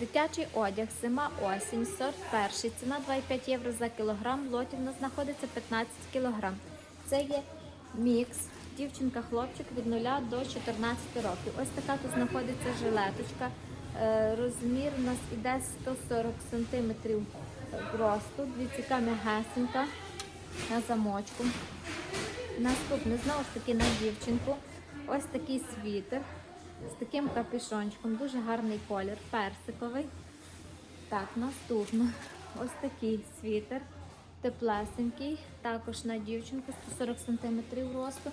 Дитячий одяг, зима, осінь, сорт перший. Ціна 2,5 євро за кілограм. В лоті нас знаходиться 15 кілограм. Це є мікс. Дівчинка, хлопчик від 0 до 14 років. Ось така тут знаходиться жилеточка. Е, Розмір у нас іде 140 см росту. Двіціка м'ягесенька на замочку. Наступне знову ж таки на дівчинку. Ось такий світер з таким капюшончиком. Дуже гарний колір, персиковий. Так, наступно ось такий світер, теплесенький, також на дівчинку 140 см росту.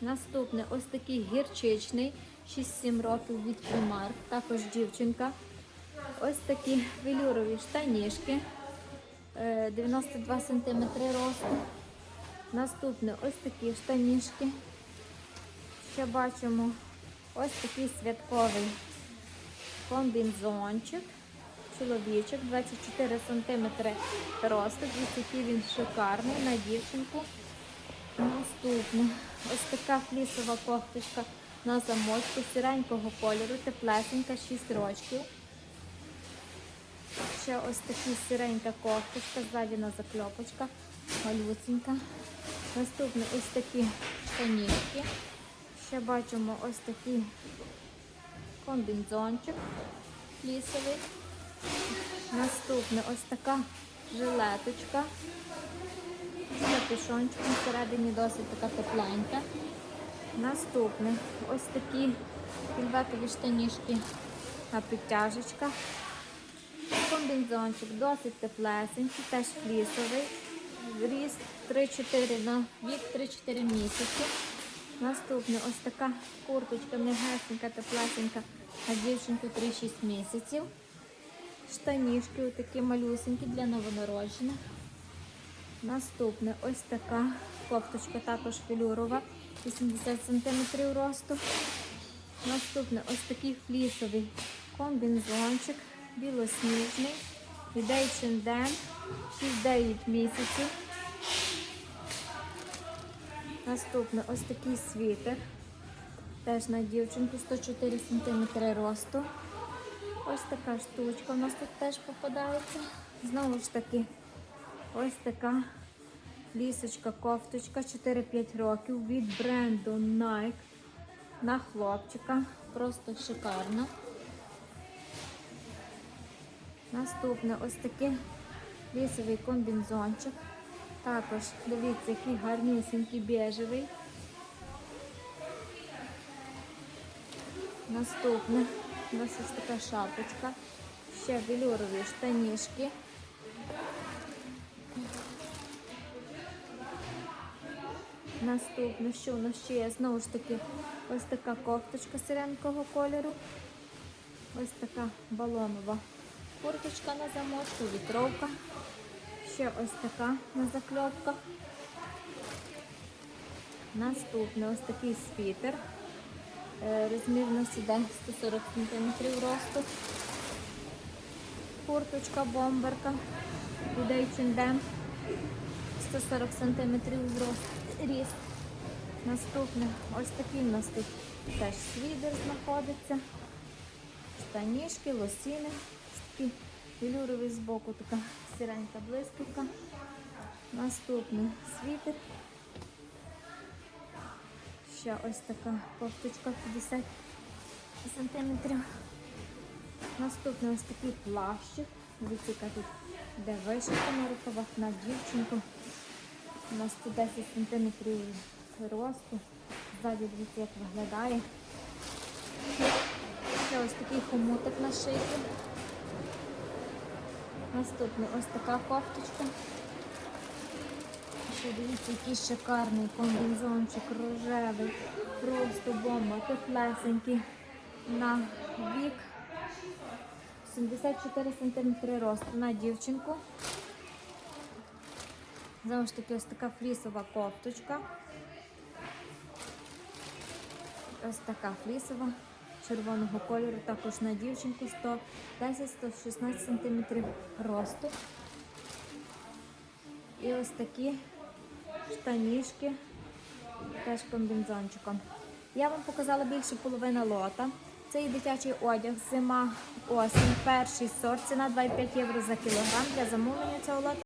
Наступне ось такий гірчичний, 6-7 років від Primark, також дівчинка. Ось такі велюрові штанішки, е, 92 см росту. Наступне ось такі штанішки. Ще бачимо ось такий святковий комбінзончик. Чоловічок 24 см росту. Дивіться, який він шикарний на дівчинку. Наступне ось така флісова кофточка на замочку сіренького кольору, теплесенька, 6 рочків. Ще ось така сіренька кофточка, ззадіна закльопочка, малюсенька. Наступне ось такі штанішки. Ще бачимо ось такий комбінзончик лісовий. Наступне ось така жилеточка з капюшончиком, всередині досить така тепленька. Наступне ось такі вільветові штанішки на підтяжечках. Комбінзончик досить теплесенький, теж флісовий. Ріст 3-4 на вік 3-4 місяці. Наступне ось така курточка м'ягесенька, теплесенька, на дівчинку 3-6 місяців. Штанішки такі малюсенькі для новонароджених. Наступне ось така кофточка також філюрова, 80 см росту. Наступне ось такий флісовий комбінзончик, білосніжний, від H&M, 6-9 місяців. Наступне ось такий світер. Теж на дівчинку 104 см росту. Ось така штучка у нас тут теж попадається. Знову ж таки, ось така лісочка, кофточка 4-5 років від бренду Nike на хлопчика. Просто шикарно. Наступне ось такий лісовий комбінзончик. Також, дивіться, який гарнюсінький біжевий. Наступне у нас ось така шапочка. Ще велюрові штанішки. Наступне, що у нас ще є? Знову ж таки, ось така кофточка сиренького кольору. Ось така балонова курточка на замочку, вітровка. Ще ось така на закльопках. Наступне ось такий світер. Розмір у нас іде 140 см росту. Курточка, бомберка. Від H&M 140 см ріст. Наступне ось такий у нас тут теж свідер знаходиться. Штанішки, лосіни. Такий велюровий збоку така сіренька блискавка. Наступний світер. Ще ось така кофточка 50 см. Наступний ось такий плащик. Дивіться, тут де вишивка на рукавах на дівчинку. На 110 см росту. Ззаді дивіться, як виглядає. Ще ось такий хомутик на шийку. Наступний ось така кофточка. Ще дивіться, який шикарний комбінзончик рожевий. Просто бомба, теплесенький на вік. 74 см росту на дівчинку. Знову ж таки, ось така флісова кофточка. Ось така флісова червоного кольору, також на дівчинку 110-116 см росту. І ось такі штанішки, теж комбінзончиком. Я вам показала більше половини лота. Це і дитячий одяг, зима, осінь, перший сорт, ціна 2,5 євро за кілограм. Для замовлення цього лоту